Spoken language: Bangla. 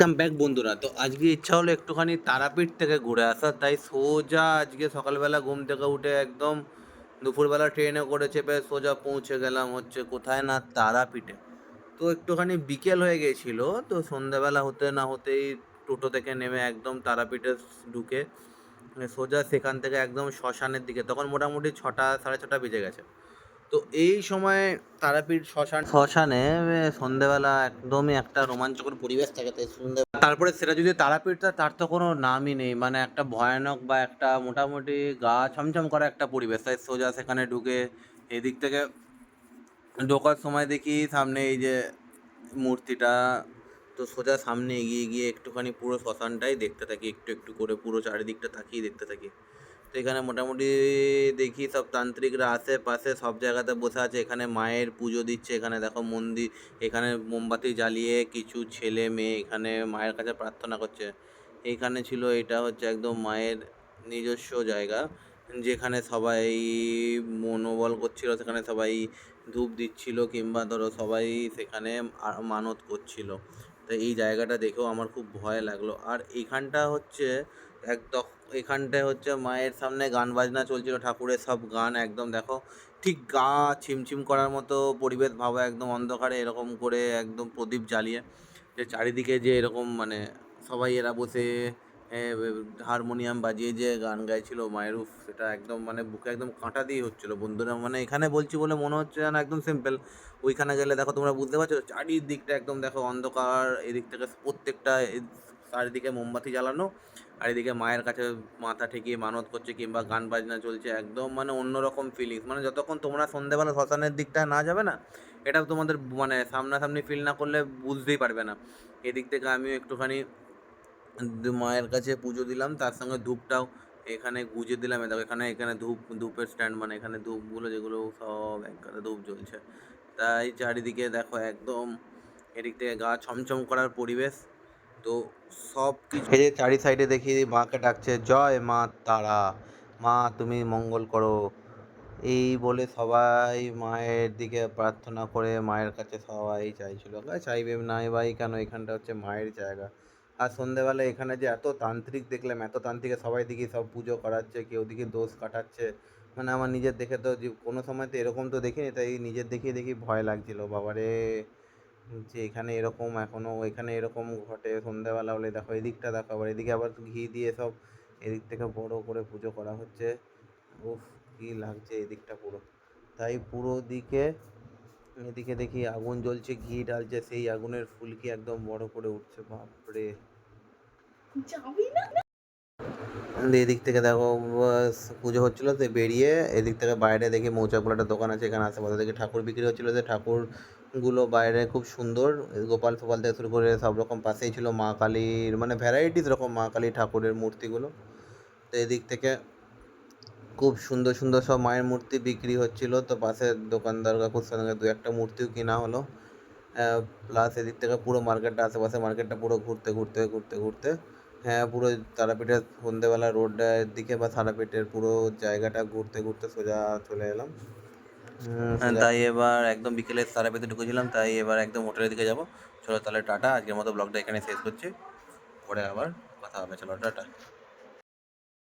কাম ব্যাক বন্ধুরা। তো আজকে ইচ্ছা হলো একটুখানি তারাপীঠ থেকে ঘুরে আসা তাই সোজা আজকে সকালবেলা ঘুম থেকে উঠে একদম দুপুরবেলা ট্রেনে করে চেপে সোজা পৌঁছে গেলাম হচ্ছে কোথায় না তারাপীঠে। তো একটুখানি বিকেল হয়ে গেছিল, তো সন্ধ্যাবেলা হতে না হতেই টোটো থেকে নেমে একদম তারাপীঠে ঢুকে সোজা সেখান থেকে একদম শ্মশানের দিকে। তখন মোটামুটি ছটা, সাড়ে ছটা বেজে গেছে। তো এই সময় তারাপীঠ শ্মশান শ্মশানে সন্ধেবেলা একদমই একটা রোমাঞ্চকর পরিবেশ থাকে তাই সন্ধে তারপরে সেটা যদি তারাপীঠ তা- তার তো কোনো নামই নেই। মানে একটা ভয়ানক বা একটা মোটামুটি গা ছমছম করা একটা পরিবেশ। তাই সোজা সেখানে ঢুকে এদিক থেকে ঢোকার সময় দেখি সামনে এই যে মূর্তিটা। তো সোজা সামনে এগিয়ে গিয়ে একটুখানি পুরো শ্মশানটাই দেখতে থাকি। একটু একটু করে পুরো চারিদিকটা তাকিয়ে দেখতে থাকি। তো এখানে মোটামুটি দেখি সব তান্ত্রিকরা আশেপাশে সব জায়গাতে বসে আছে। এখানে মায়ের পুজো দিচ্ছে, এখানে দেখো মন্দির, এখানে মোমবাতি জ্বালিয়ে কিছু ছেলে মেয়ে এখানে মায়ের কাছে প্রার্থনা করছে। এইখানে ছিল, এটা হচ্ছে একদম মায়ের নিজস্ব জায়গা, যেখানে সবাই মনোবল করছিল, সেখানে সবাই ধূপ দিচ্ছিল, কিংবা ধরো সবাই সেখানে মানত করছিল। তো এই জায়গাটা দেখেও আমার খুব ভয় লাগল। আর এখানটা হচ্ছে একদম, এখানটায় হচ্ছে মায়ের সামনে গান বাজনা চলছিল, ঠাকুরের সব গান একদম দেখো, ঠিক গা ছিমছিম করার মতো পরিবেশ, ভাবো একদম অন্ধকারে এরকম করে একদম প্রদীপ জ্বালিয়ে, যে চারিদিকে যে এরকম মানে সবাই এরা বসে হারমোনিয়াম বাজিয়ে যে গান গাইছিল মায়েরুফ সেটা একদম মানে বুকে একদম কাঁটা দিয়ে হচ্ছিল। বন্ধুরা মানে এখানে বলছি বলে মনে হচ্ছে যেন একদম সিম্পল ওইখানে গেলে দেখো তোমরা বুঝতে পারছ, চারিদিকটা একদম দেখো অন্ধকার, এদিক থেকে প্রত্যেকটা চারিদিকে মোমবাতি জ্বালানো, আর এদিকে মায়ের কাছে মাথা ঠেকিয়ে মানত করছে কিংবা গান বাজনা চলছে, একদম মানে অন্যরকম ফিলিংস মানে যতক্ষণ তোমরা সন্ধ্যেবেলা শ্মশানের দিকটা না যাবে না, এটা তোমাদের মানে সামনাসামনি ফিল না করলে বুঝতেই পারবে না। এদিক থেকে আমিও একটুখানি মায়ের কাছে পুজো দিলাম, তার সঙ্গে ধূপটাও এখানে গুজে দিলাম। দেখো, এখানে এখানে ধূপ, ধূপের স্ট্যান্ড মানে এখানে ধূপগুলো যেগুলো সব একসাথে ধূপ জ্বলছে। তাই চারিদিকে দেখো একদম এদিক থেকে গা ছমছম করার পরিবেশ। তো সব কিছু এই যে চারি সাইডে দেখি মাকে ডাকছে, জয় মা তারা, মা তুমি মঙ্গল করো। এই বলে সবাই মায়ের দিকে প্রার্থনা করে মায়ের কাছে সবাই চাইছিল। চাইবে? নাই ভাই, কেন? এখানটা হচ্ছে মায়ের জায়গা। আর সন্ধেবেলা এখানে যে এত তান্ত্রিক দেখলাম, এত তান্ত্রিকে সবাই দেখি সব পুজো করাচ্ছে, কেউ দেখি দোষ কাটাচ্ছে। মানে আমার নিজের দেখে তো কোনো সময় তো এরকম তো দেখিনি, তাই নিজের দেখে দেখি ভয় লাগছিল। বাবারে, যে এখানে এরকম, এখনও এখানে এরকম ঘটে সন্ধ্যাবেলা হলে দেখো এদিকটা দেখো, আবার এদিকে আবার ঘি দিয়ে সব এদিক থেকে বড় করে পুজো করা হচ্ছে। উফ, কি লাগছে এদিকটা পুরো। তাই পুরো দিকে এদিকে দেখি আগুন জ্বলছে ঘি ঢালছে সেই আগুনের ফুলকি একদম বড় করে উঠছে বাপরে। যাবি না? এদিক থেকে দেখো পুজো হচ্ছিল তো বেরিয়ে এদিক থেকে বাইরে দেখি মৌচাকগুলো একটা দোকান আছে এখানে আশেপাশে দেখি ঠাকুর বিক্রি হচ্ছিল যে ঠাকুরগুলো বাইরে খুব সুন্দর। গোপাল ফোপাল থেকে শুরু করে সব রকম পাশেই ছিল মা কালীর মানে ভ্যারাইটিস রকম মা কালী ঠাকুরের মূর্তিগুলো। তো এদিক থেকে খুব সুন্দর সুন্দর সব মায়ের মূর্তি বিক্রি হচ্ছিল। তো পাশের দোকানদার কাকুর সঙ্গে দু একটা মূর্তিও কেনা হলো। প্লাস এদিক থেকে পুরো মার্কেটটা আশেপাশে মার্কেটটা পুরো ঘুরতে ঘুরতে ঘুরতে ঘুরতে। হ্যাঁ পুরো তারাপীঠের সন্ধেবেলা রোডের দিকে বা তারাপীঠের পুরো জায়গাটা ঘুরতে ঘুরতে সোজা চলে এলাম। তাই এবার একদম বিকেলে তারাপীঠে ঢুকেছিলাম তাই এবার একদম হোটেলের দিকে যাব। চলো তাহলে টাটা আজকের মতো ব্লগটা এখানে শেষ করছি। পরে আবার কথা হবে চলো টাটা।